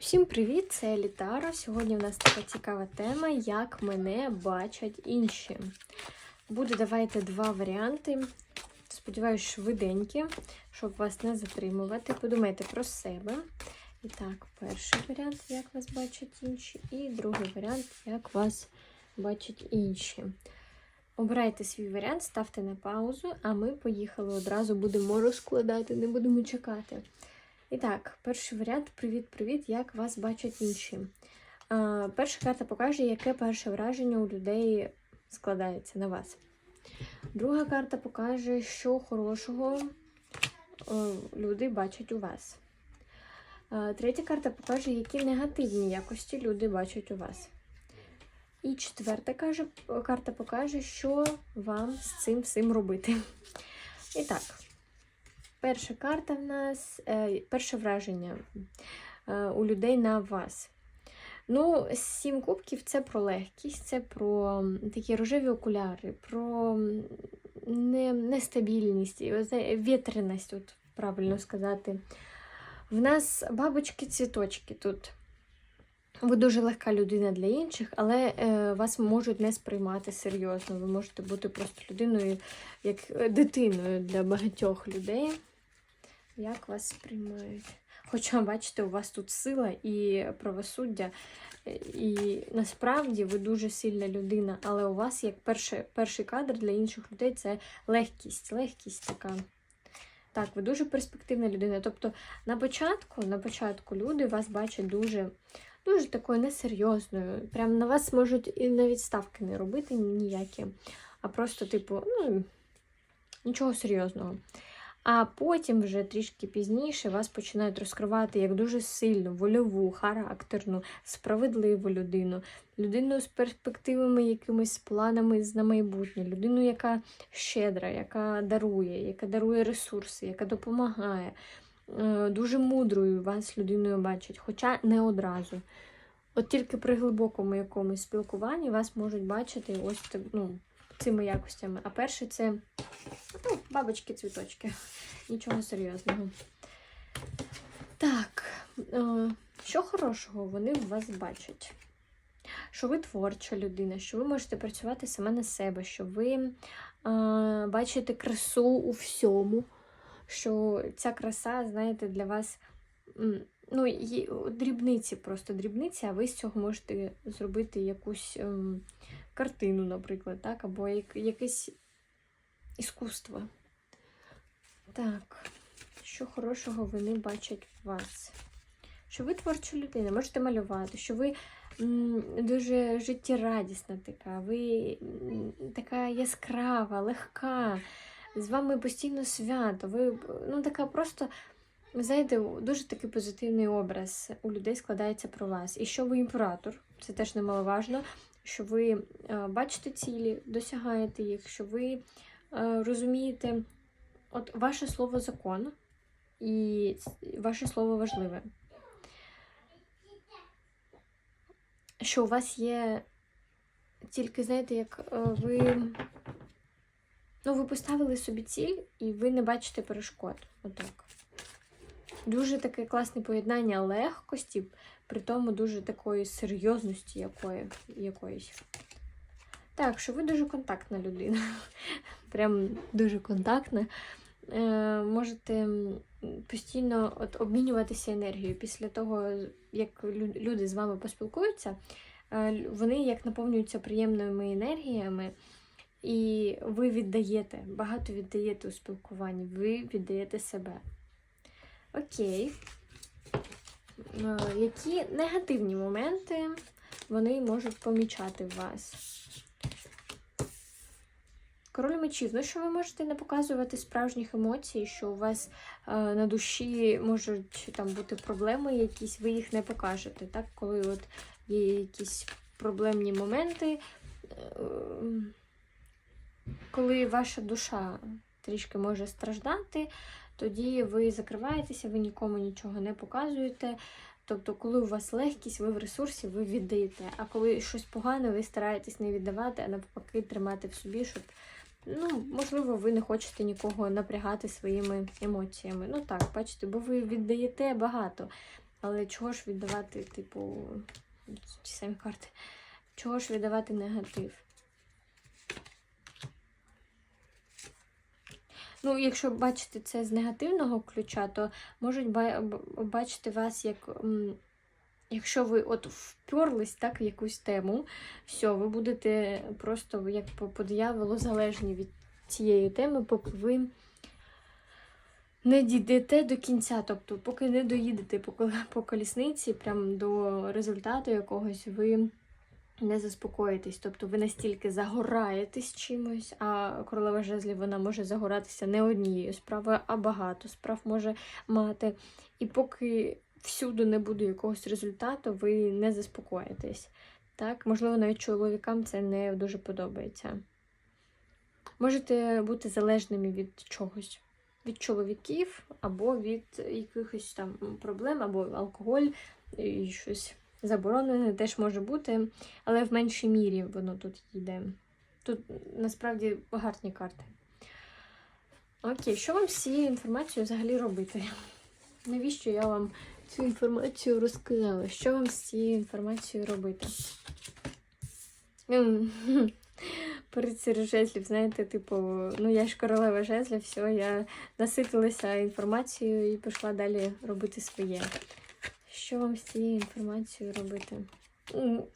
Усім привіт! Це Літара. Сьогодні в нас така цікава тема, як мене бачать інші. Буду давайте два варіанти. Сподіваюсь, швиденькі, щоб вас не затримувати. Подумайте про себе. І так, перший варіант, як вас бачать інші, і другий варіант, як вас бачать інші. Обирайте свій варіант, ставте на паузу, а ми поїхали одразу будемо розкладати, не будемо чекати. І так, перший варіант привіт-привіт, як вас бачать інші. Перша карта покаже, яке перше враження у людей складається на вас. Друга карта покаже, що хорошого люди бачать у вас. Третя карта покаже, які негативні якості люди бачать у вас. І четверта карта покаже, що вам з цим всім робити. І так. Перша карта в нас, е, перше враження е, у людей на вас. Ну, сім кубків це про легкість, це про такі рожеві окуляри, про не, нестабільність, вітряність, от правильно сказати. В нас бабочки-цвіточки тут. Ви дуже легка людина для інших, але е, вас можуть не сприймати серйозно. Ви можете бути просто людиною, як е, дитиною для багатьох людей. Як вас сприймають? Хоча, бачите, у вас тут сила і правосуддя, і насправді ви дуже сильна людина, але у вас як перший, перший кадр для інших людей це легкість, легкість така. Так, ви дуже перспективна людина. Тобто на початку, на початку люди вас бачать дуже, дуже такою несерйозною. Прям на вас можуть і навіть ставки не робити ніякі, а просто, типу, ну, нічого серйозного. А потім, вже трішки пізніше, вас починають розкривати як дуже сильну, вольову, характерну, справедливу людину, людину з перспективами, якимись планами на майбутнє, людину, яка щедра, яка дарує, яка дарує ресурси, яка допомагає. Е, Дуже мудрою вас людиною бачать, хоча не одразу. От тільки при глибокому якомусь спілкуванні вас можуть бачити ось так, ну, цими якостями. А перше це ну, бабочки-цвіточки. Нічого серйозного. Так, е, що хорошого вони в вас бачать? Що ви творча людина, що ви можете працювати саме на себе, що ви е, бачите красу у всьому, що ця краса, знаєте, для вас ну, дрібниці, просто дрібниці, а ви з цього можете зробити якусь ем, картину, наприклад, так, або як, якесь іскусство. Так, що хорошого вони бачать в вас? Що ви творча людина, можете малювати, що ви дуже життєрадісна така, ви така яскрава, легка, з вами постійно свято. Ви ну, така просто, знаєте, дуже такий позитивний образ у людей складається про вас. І що ви імператор, це теж немаловажно, що ви е, бачите цілі, досягаєте їх, що ви е, розумієте. От ваше слово закон, і ваше слово важливе. Що у вас є тільки, знаєте, як е, ви. Ну, ви поставили собі ціль, і ви не бачите перешкод. Отак. Дуже таке класне поєднання легкості, при тому дуже такої серйозності якої, якоїсь. Так, що ви дуже контактна людина. Прям дуже контактна. Е, можете постійно от, обмінюватися енергією. Після того, як люди з вами поспілкуються, е, вони як наповнюються приємними енергіями, і ви віддаєте, багато віддаєте у спілкуванні, ви віддаєте себе. Окей. Е, Які негативні моменти вони можуть помічати в вас? Король мечів, ну що ви можете не показувати справжніх емоцій, що у вас е, на душі можуть там бути проблеми якісь, ви їх не покажете. Так? Коли от є якісь проблемні моменти, е, коли ваша душа трішки може страждати, тоді ви закриваєтеся, ви нікому нічого не показуєте. Тобто, коли у вас легкість, ви в ресурсі, ви віддаєте. А коли щось погане, ви стараєтесь не віддавати, а навпаки тримати в собі, щоб Ну, можливо, ви не хочете нікого напрягати своїми емоціями. Ну так, бачите, бо ви віддаєте багато. Але чого ж віддавати, типу, ті самі карти? Чого ж віддавати негатив? Ну, якщо бачити це з негативного ключа, то можуть бачити вас як. Якщо ви от вперлись так в якусь тему, все, ви будете просто як по, по дияволу залежні від цієї теми, поки ви не дійдете до кінця. Тобто, поки не доїдете по колісниці, прям до результату якогось, ви не заспокоїтесь. Тобто ви настільки загораєтесь чимось, а королева жезлів вона може загоратися не однією справою, а багато справ може мати. І поки всюди не буде якогось результату, ви не заспокоїтесь. Так, можливо, навіть чоловікам це не дуже подобається. Можете бути залежними від чогось, від чоловіків, або від якихось там проблем, або алкоголь, і щось заборонене теж може бути, але в меншій мірі воно тут йде. Тут насправді гарні карти. Окей, що вам з цією інформацією взагалі робити? Навіщо я вам цю інформацію розказала? Що вам з цією інформацією робити? М, Перед жезлів, знаєте, типу, ну я ж королева жезлів, все, я наситилася інформацією і пішла далі робити своє. Що вам з цією інформацією робити?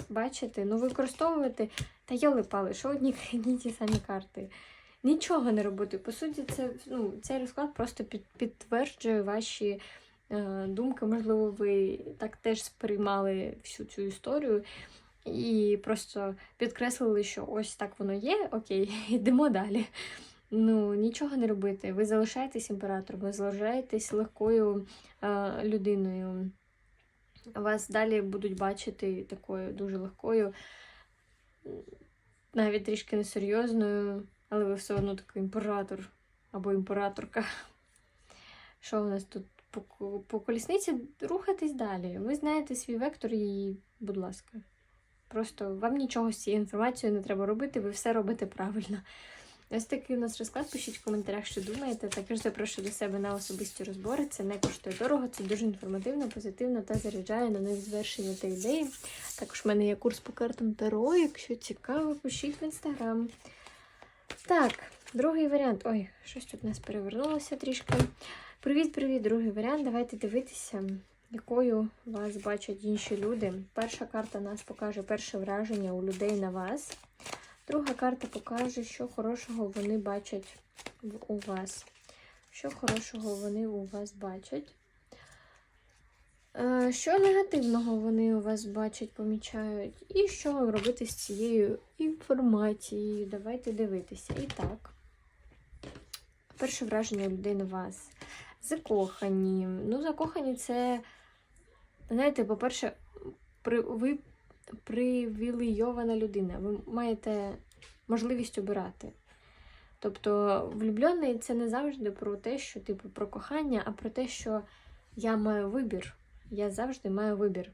Бачите, ну використовувати. Та йоли пали, що одні одні ті самі карти. Нічого не робити. По суті, це, ну, цей розклад просто під, підтверджує ваші е, думки. Можливо, ви так теж сприймали всю цю історію і просто підкреслили, що ось так воно є, окей, йдемо далі. Ну, нічого не робити. Ви залишаєтесь імператором, ви залишаєтесь легкою е, людиною. Вас далі будуть бачити такою дуже легкою, навіть трішки несерйозною, але ви все одно такий імператор або імператорка. Що у нас тут по, по колісниці? Рухайтесь далі. Ви знаєте свій вектор і, будь ласка. Просто вам нічого з цією інформацією не треба робити, ви все робите правильно. Ось такий у нас розклад. Пишіть в коментарях, що думаєте. Також запрошую до себе на особисті розбори. Це не коштує дорого, це дуже інформативно, позитивно та заряджає на нові звершення та ідеї. Також в мене є курс по картам Таро. Якщо цікаво, пишіть в інстаграм. Так, другий варіант. Ой, щось тут у нас перевернулося трішки. Привіт-привіт, другий варіант. Давайте дивитися, якою вас бачать інші люди. Перша карта нас покаже перше враження у людей на вас. Друга карта покаже, що хорошого вони бачать у вас. Що хорошого вони у вас бачать. Е, Що негативного вони у вас бачать, помічають, і що робити з цією інформацією. Давайте дивитися. І так, перше враження у вас. Закохані. Ну, закохані це, знаєте, по-перше, ви привілейована людина. Ви маєте можливість обирати. Тобто, влюблений це не завжди про те, що типу про кохання, а про те, що я маю вибір. Я завжди маю вибір.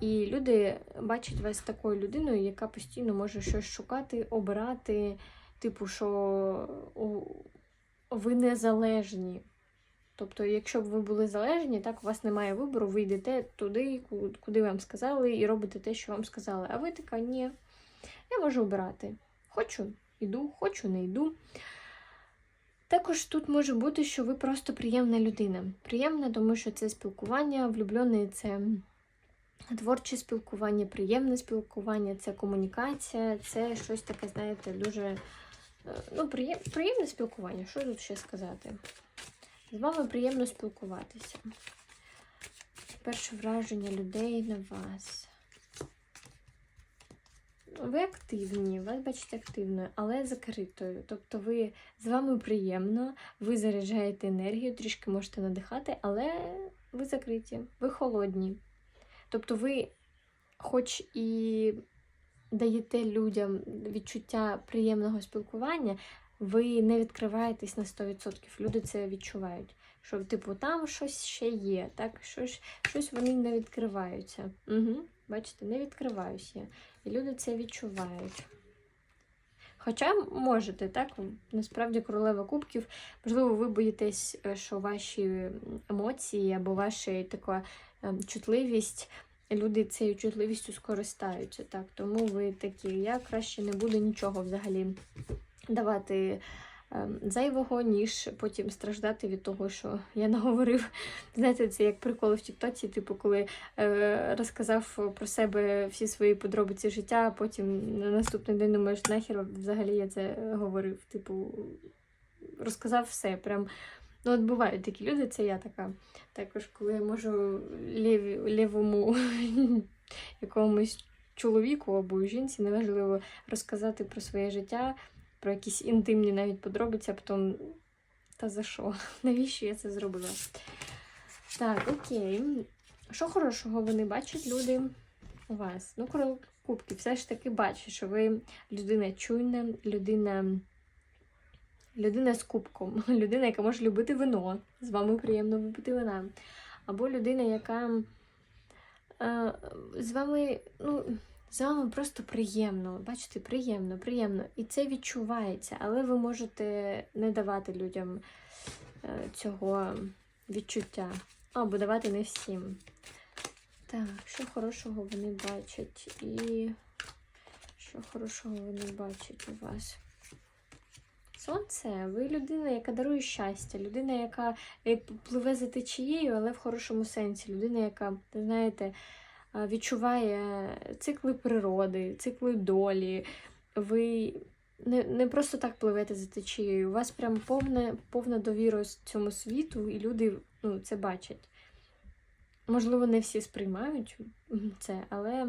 І люди бачать вас такою людиною, яка постійно може щось шукати, обирати, типу, що ви незалежні. Тобто, якщо б ви були залежні, так у вас немає вибору, ви йдете туди, куди вам сказали, і робите те, що вам сказали. А ви така, ні, я можу обирати. Хочу, йду, хочу, не йду. Також тут може бути, що ви просто приємна людина. Приємна, тому що це спілкування, влюблений це творче спілкування, приємне спілкування, це комунікація, це щось таке, знаєте, дуже е, ну, приємне спілкування. Що тут ще сказати? З вами приємно спілкуватися. Перше враження людей на вас. Ви активні, вас бачать активною, але закритою. Тобто ви з вами приємно, ви заряджаєте енергію, трішки можете надихати, але ви закриті, ви холодні. Тобто ви, хоч і даєте людям відчуття приємного спілкування, ви не відкриваєтесь на 100%. Люди це відчувають. Що, типу, там щось ще є, так? Щось, щось вони не відкриваються. Угу. Бачите, не відкриваюся. І люди це відчувають. Хоча можете, так? Насправді королева кубків, можливо, ви боїтесь, е, що ваші емоції або ваша така ем, чутливість, люди цією чутливістю скористаються. Так, тому ви такі, я краще не буду нічого взагалі давати ем, зайвого, ніж потім страждати від того, що я наговорив. Знаєте, це як приколи в Тіктоці, типу, коли е, розказав про себе всі свої подробиці життя, а потім на наступний день думаєш, нахер взагалі я це говорив. Типу, розказав все. Прям, ну, от бувають такі люди, це я така. Також, коли я можу ліві, лівому якомусь чоловіку або жінці, неважливо, розказати про своє життя, про якісь інтимні навіть подробиці, а потім, та за що? Навіщо я це зробила? Так, окей. Що хорошого вони бачать люди у вас? Ну, король кубки, все ж таки бачать, що ви людина чуйна, людина. Людина з кубком, людина, яка може любити вино, з вами приємно випити вина. Або людина, яка е, з вами, ну, з вами просто приємно. Бачите, приємно, приємно. І це відчувається, але ви можете не давати людям е, цього відчуття. Або давати не всім. Так, що хорошого вони бачать? І що хорошого вони бачать у вас? Сонце, ви людина, яка дарує щастя, людина, яка е, пливе за течією, але в хорошому сенсі. Людина, яка, знаєте, відчуває цикли природи, цикли долі. Ви не, не просто так пливете за течією. У вас прям повне, повна довіра цьому світу, і люди ну, це бачать. Можливо, не всі сприймають це, але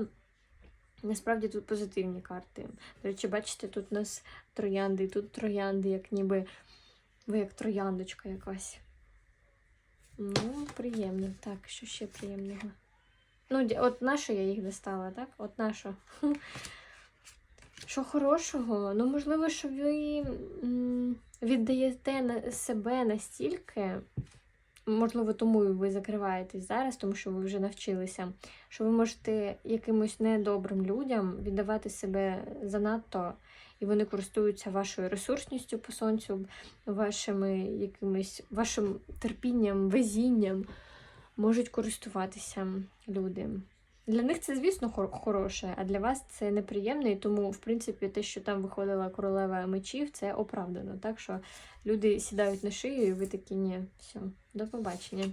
насправді тут позитивні карти. До речі, бачите, тут у нас троянди, тут троянди, як ніби ви як трояндочка якась. Ну, приємно. Так, що ще приємного? Ну, от на що я їх достала, так? От на що. Що хорошого? Ну, можливо, що ви віддаєте себе настільки, можливо, тому і ви закриваєтесь зараз, тому що ви вже навчилися, що ви можете якимось недобрим людям віддавати себе занадто, і вони користуються вашою ресурсністю по сонцю, вашими якимись вашим терпінням, везінням можуть користуватися люди. Для них це, звісно, хор- хороше, а для вас це неприємно, і тому, в принципі, те, що там виходила королева мечів, це оправдано. Так що люди сідають на шию, і ви такі, ні, все, до побачення.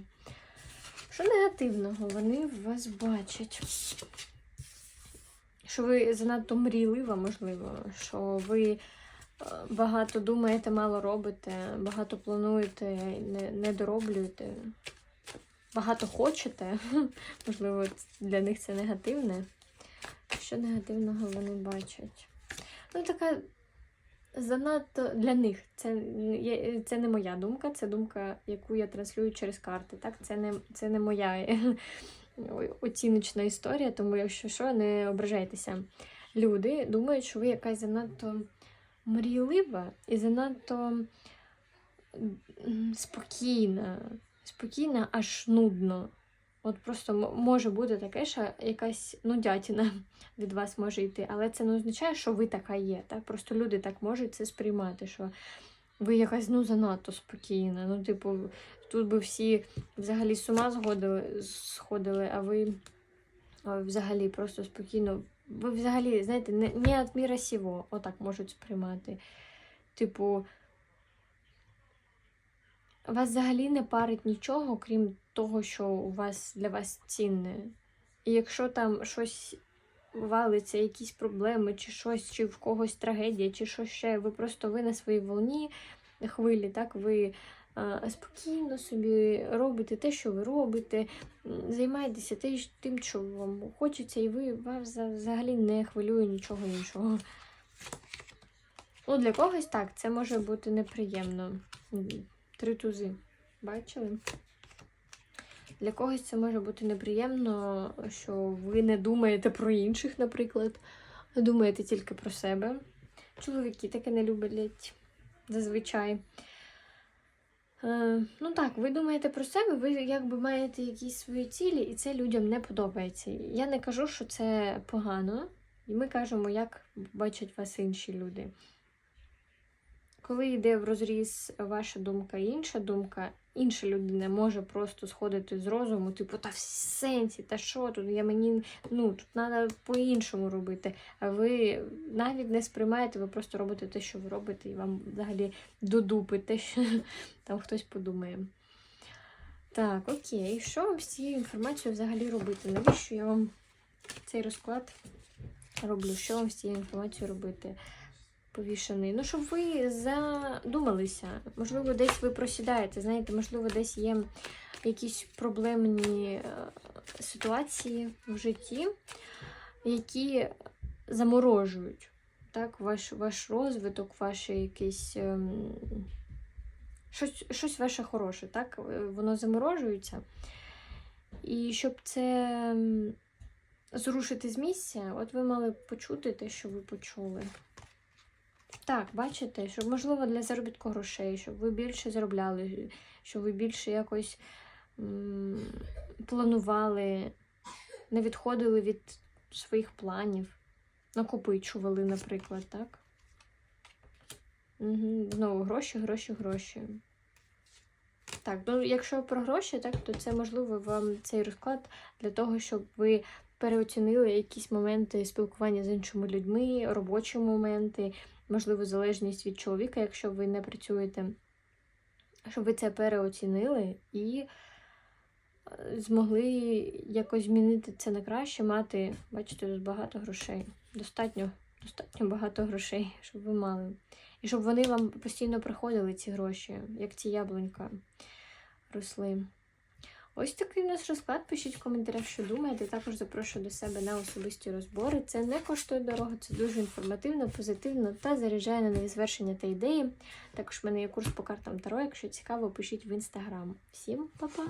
Що негативного вони вас бачать? Що ви занадто мрійлива, можливо, що ви е, багато думаєте, мало робите, багато плануєте, не, не дороблюєте багато хочете. Можливо, для них це негативне. Що негативного вони бачать? Ну, така занадто для них. Це, це не моя думка, це думка, яку я транслюю через карти. Так? Це, не, це не моя оціночна історія, тому якщо що, не ображайтеся. Люди думають, що ви якась занадто мрійлива і занадто спокійна спокійно, аж нудно. От просто може бути таке, що якась нудятіна від вас може йти, але це не означає, що ви така є. Так? Просто люди так можуть це сприймати, що ви якась ну занадто спокійна. Ну, типу, тут би всі взагалі з ума згодили, сходили, а ви взагалі просто спокійно. Ви взагалі, знаєте, не, від міра сього, отак можуть сприймати. Типу, вас взагалі не парить нічого, крім того, що у вас для вас цінне. І якщо там щось валиться, якісь проблеми, чи щось, чи в когось трагедія, чи що ще, ви просто ви на своїй волні хвилі, так, ви а, спокійно собі робите те, що ви робите, займаєтеся тим, що вам хочеться, і ви вас взагалі не хвилює нічого іншого. Ну, для когось так, це може бути неприємно. Три тузи. Бачили? Для когось це може бути неприємно, що ви не думаєте про інших, наприклад, а думаєте тільки про себе. Чоловіки таке не люблять зазвичай. Е, ну так, ви думаєте про себе, ви якби маєте якісь свої цілі, і це людям не подобається. Я не кажу, що це погано, і ми кажемо, як бачать вас інші люди. Коли йде в розріз ваша думка і інша думка, інша людина може просто сходити з розуму, типу, та в сенсі, та що тут? Я мені ну тут треба по-іншому робити. А ви навіть не сприймаєте, ви просто робите те, що ви робите, і вам взагалі до дупи те, що там хтось подумає. Так, окей, що вам з цією інформацією взагалі робити? Навіщо я вам цей розклад роблю? Що вам з цією інформацією робити? Повішений. Ну, щоб ви задумалися. Можливо, десь ви просідаєте, знаєте, можливо, десь є якісь проблемні е, ситуації в житті, які заморожують так, ваш, ваш розвиток, ваше якийсь. ем, Щось, щось ваше хороше, так? Е, Воно заморожується. І щоб це зрушити з місця, от ви мали почути те, що ви почули. Так, бачите, щоб можливо для заробітку грошей, щоб ви більше заробляли, щоб ви більше якось планували, не відходили від своїх планів, накопичували, наприклад, так? Угу. Знову гроші, гроші, гроші. Так, ну якщо про гроші, так, то це можливо вам цей розклад для того, щоб ви переоцінили якісь моменти спілкування з іншими людьми, робочі моменти, можливо, залежність від чоловіка, якщо ви не працюєте, щоб ви це переоцінили і е, змогли якось змінити це на краще, мати, бачите, тут багато грошей. Достатньо, достатньо багато грошей, щоб ви мали. І щоб вони вам постійно приходили, ці гроші, як ці яблунька росли. Ось такий у нас розклад. Пишіть в коментарях, що думаєте. Також запрошую до себе на особисті розбори. Це не коштує дорого, це дуже інформативно, позитивно та заряджає на нові звершення та ідеї. Також в мене є курс по картам Таро. Якщо цікаво, пишіть в інстаграм. Всім па-па!